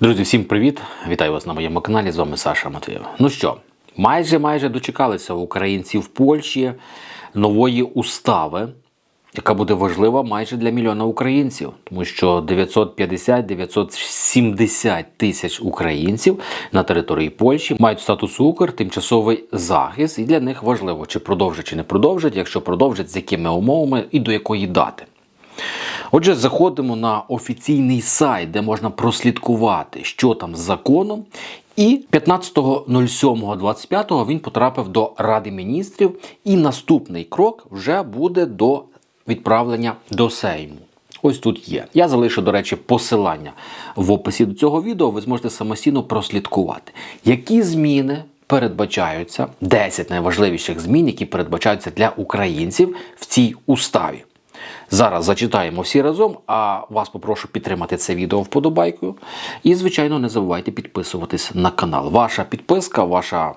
Друзі, всім привіт! Вітаю вас на моєму каналі. З вами Саша Матвієв. Ну що, майже майже дочекалися українці в Польщі нової устави, яка буде важлива майже для мільйона українців, тому що 950-970 тисяч українців на території Польщі мають статус Укр, тимчасовий захист, і для них важливо, чи продовжать, чи не продовжать, якщо продовжать, з якими умовами і до якої дати. Отже, заходимо на офіційний сайт, де можна прослідкувати, що там з законом. І 15.07.25 він потрапив до Ради міністрів, і наступний крок вже буде до відправлення до Сейму. Ось тут є. Я залишу, до речі, посилання в описі до цього відео. Ви зможете самостійно прослідкувати, які зміни передбачаються, 10 найважливіших змін, які передбачаються для українців в цій уставі. Зараз зачитаємо всі разом, а вас попрошу підтримати це відео вподобайкою. І, звичайно, не забувайте підписуватись на канал. Ваша підписка, ваша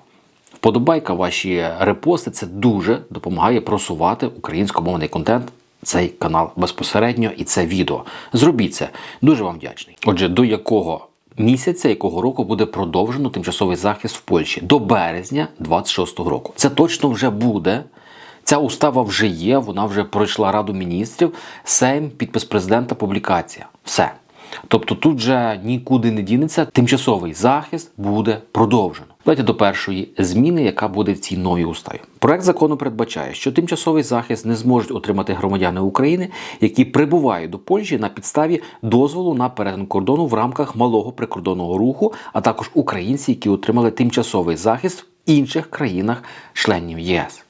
вподобайка, ваші репости це дуже допомагає просувати українськомовний контент. Цей канал безпосередньо і це відео. Зробіть це. Дуже вам вдячний. Отже, до якого місяця, якого року буде продовжено тимчасовий захист в Польщі? До березня 26-го року. Це точно вже буде. Ця устава вже є, вона вже пройшла Раду міністрів, Сейм, підпис президента, публікація. Все. Тобто тут же нікуди не дінеться, тимчасовий захист буде продовжено. Давайте до першої зміни, яка буде в цій новій уставі. Проект закону передбачає, що тимчасовий захист не зможуть отримати громадяни України, які прибувають до Польщі на підставі дозволу на перетин кордону в рамках малого прикордонного руху, а також українці, які отримали тимчасовий захист в інших країнах-членів ЄС.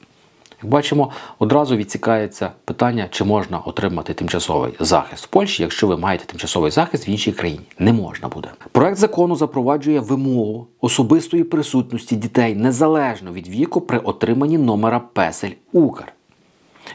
Як бачимо, одразу відсікається питання, чи можна отримати тимчасовий захист в Польщі, якщо ви маєте тимчасовий захист в іншій країні. Не можна буде. Проект закону запроваджує вимогу особистої присутності дітей незалежно від віку при отриманні номера песель Укр.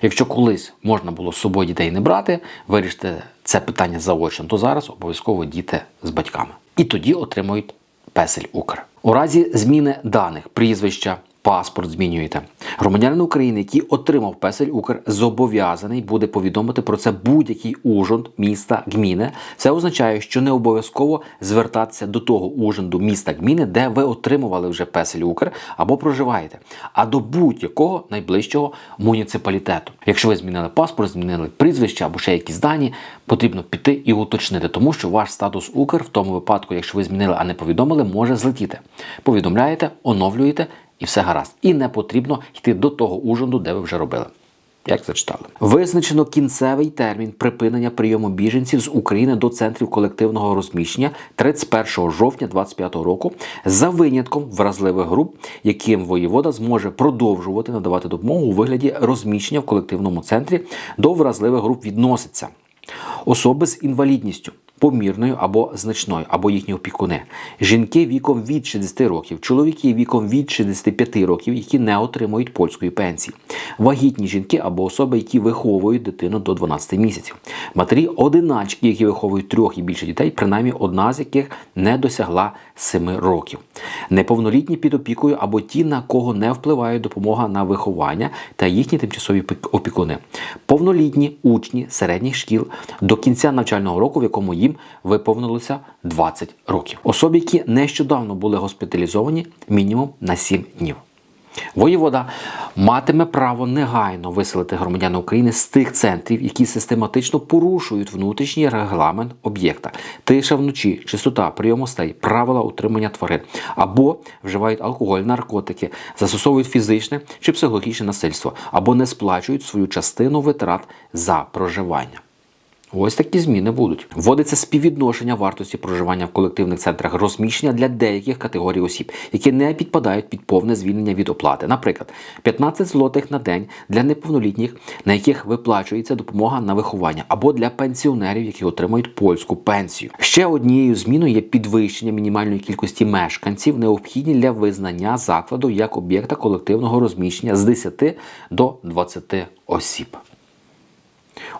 Якщо колись можна було з собою дітей не брати, вирішити це питання заочно, то зараз обов'язково діти з батьками. І тоді отримують песель Укр. У разі зміни даних прізвища. Паспорт змінюєте. Громадянин України, який отримав песель Укр, зобов'язаний буде повідомити про це будь-який ужин міста гміни. Це означає, що не обов'язково звертатися до того ужинду міста гміни, де ви отримували вже песель Укр або проживаєте, а до будь-якого найближчого муніципалітету. Якщо ви змінили паспорт, змінили прізвище або ще якісь дані, потрібно піти і уточнити, тому що ваш статус Укр в тому випадку, якщо ви змінили, а не повідомили, може злетіти. Повідомляєте, оновлюєте і все гаразд. І не потрібно йти до того ужинду, де ви вже робили. Як зачитали, визначено кінцевий термін припинення прийому біженців з України до центрів колективного розміщення 31 жовтня 2025 року за винятком вразливих груп, яким воєвода зможе продовжувати надавати допомогу у вигляді розміщення в колективному центрі до вразливих груп відноситься особи з інвалідністю. Помірною або значною, або їхні опікуни, жінки віком від 60 років, чоловіки віком від 65 років, які не отримують польської пенсії, вагітні жінки або особи, які виховують дитину до 12 місяців, матері одиначки, які виховують трьох і більше дітей, принаймні одна з яких не досягла 7 років, неповнолітні під опікою або ті, на кого не впливає допомога на виховання та їхні тимчасові опікуни, повнолітні учні середніх шкіл до кінця навчального року, в якому їм виповнилося 20 років. Особи, які нещодавно були госпіталізовані мінімум на 7 днів. Воєвода матиме право негайно виселити громадян України з тих центрів, які систематично порушують внутрішній регламент об'єкта, тиша вночі, чистота прийомостей, правила утримання тварин або вживають алкоголь, наркотики, застосовують фізичне чи психологічне насильство, або не сплачують свою частину витрат за проживання. Ось такі зміни будуть. Вводиться співвідношення вартості проживання в колективних центрах розміщення для деяких категорій осіб, які не підпадають під повне звільнення від оплати. Наприклад, 15 злотих на день для неповнолітніх, на яких виплачується допомога на виховання, або для пенсіонерів, які отримують польську пенсію. Ще однією зміною є підвищення мінімальної кількості мешканців, необхідні для визнання закладу як об'єкта колективного розміщення з 10 до 20 осіб.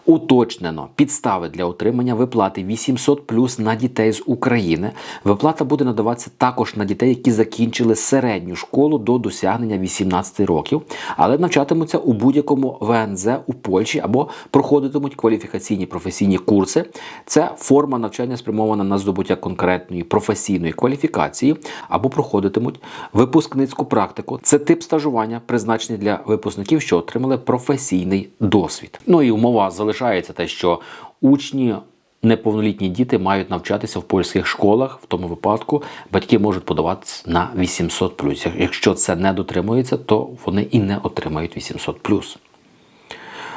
Уточнено підстави для отримання виплати 800 плюс на дітей з України. Виплата буде надаватися також на дітей, які закінчили середню школу до досягнення 18 років, але навчатимуться у будь-якому ВНЗ у Польщі або проходитимуть кваліфікаційні професійні курси. Це форма навчання спрямована на здобуття конкретної професійної кваліфікації або проходитимуть випускницьку практику. Це тип стажування, призначений для випускників, що отримали професійний досвід. Ну і умова залишається те, що учні. Неповнолітні діти мають навчатися в польських школах. В тому випадку батьки можуть подаватися на 800 Якщо це не дотримується, то вони і не отримають 800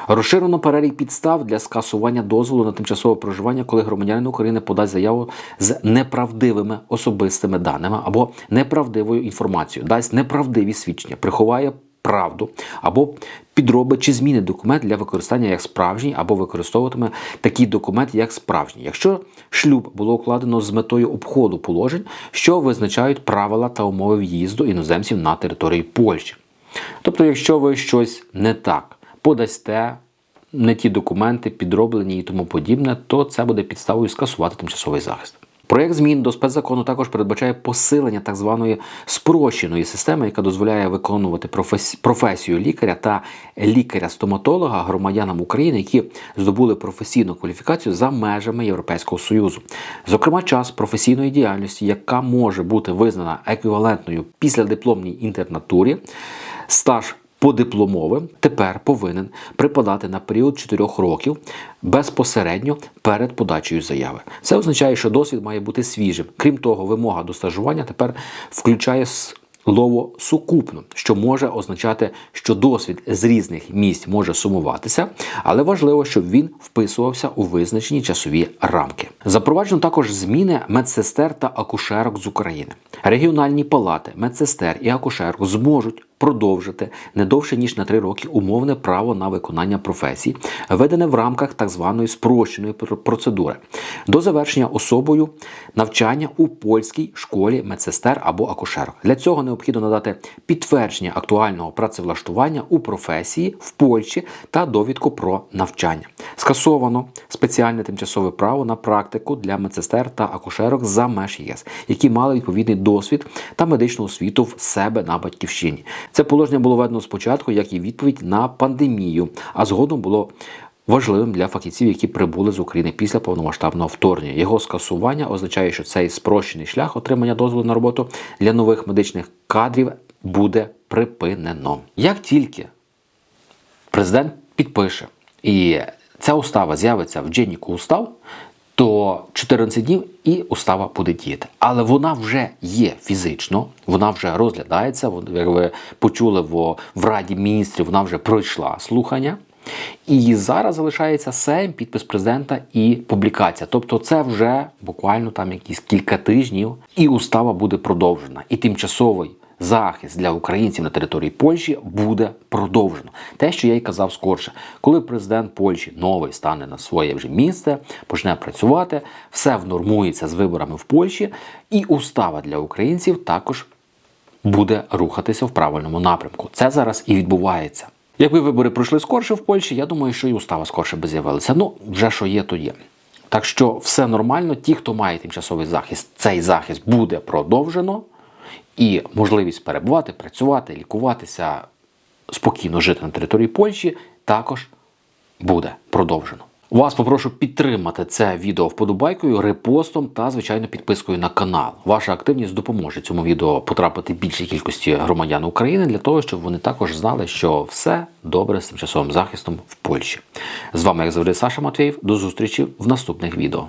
Розширено перелік підстав для скасування дозволу на тимчасове проживання, коли громадянин України подасть заяву з неправдивими особистими даними або неправдивою інформацією, дасть неправдиві свідчення, приховає правду або підробить чи змінить документ для використання як справжній, або використовуватиме такий документ як справжній. Якщо шлюб було укладено з метою обходу положень, що визначають правила та умови в'їзду іноземців на території Польщі. Тобто, якщо ви щось не так подасте. Не ті документи підроблені і тому подібне, то це буде підставою скасувати тимчасовий захист. Проєкт змін до спецзакону також передбачає посилення так званої спрощеної системи, яка дозволяє виконувати професію лікаря та лікаря-стоматолога громадянам України, які здобули професійну кваліфікацію за межами Європейського союзу. Зокрема, час професійної діяльності, яка може бути визнана еквівалентною після дипломній інтернатурі, стаж подипломовим тепер повинен припадати на період 4 років безпосередньо перед подачею заяви. Це означає, що досвід має бути свіжим. Крім того, вимога до стажування тепер включає слово сукупно, що може означати, що досвід з різних місць може сумуватися, але важливо, щоб він вписувався у визначені часові рамки. Запроваджено також зміни медсестер та акушерок з України. Регіональні палати медсестер і акушерок зможуть продовжити не довше ніж на три роки умовне право на виконання професій, введене в рамках так званої спрощеної процедури, до завершення особою навчання у польській школі медсестер або акушерок. Для цього необхідно надати підтвердження актуального працевлаштування у професії в Польщі та довідку про навчання. Скасовано спеціальне тимчасове право на практику для медсестер та акушерок за меж ЄС, які мали відповідний досвід та медичну освіту в себе на батьківщині. Це положення було введено спочатку, як і відповідь на пандемію, а згодом було. Важливим для фахівців, які прибули з України після повномасштабного вторгнення. Його скасування означає, що цей спрощений шлях отримання дозволу на роботу для нових медичних кадрів буде припинено. Як тільки президент підпише і ця устава з'явиться в Дженніку устав, то 14 днів і устава буде діяти. Але вона вже є фізично, вона вже розглядається. Як ви почули в, в Раді міністрів, вона вже пройшла слухання. І зараз залишається Сейм, підпис президента і публікація. Тобто, це вже буквально там якісь кілька тижнів, і устава буде продовжена. І тимчасовий захист для українців на території Польщі буде продовжено. Те, що я й казав скорше, коли президент Польщі новий стане на своє вже місце, почне працювати, все внормується з виборами в Польщі, і устава для українців також буде рухатися в правильному напрямку. Це зараз і відбувається. Якби вибори пройшли скорше в Польщі, я думаю, що і устава скорше би з'явилася. Ну, вже що є, то є. Так що все нормально. Ті, хто має тимчасовий захист, цей захист буде продовжено і можливість перебувати, працювати, лікуватися, спокійно жити на території Польщі також буде продовжено. Вас попрошу підтримати це відео вподобайкою, репостом та, звичайно, підпискою на канал. Ваша активність допоможе цьому відео потрапити більшій кількості громадян України для того, щоб вони також знали, що все добре з тимчасовим захистом в Польщі. З вами, як завжди, Саша Матвєєв. До зустрічі в наступних відео.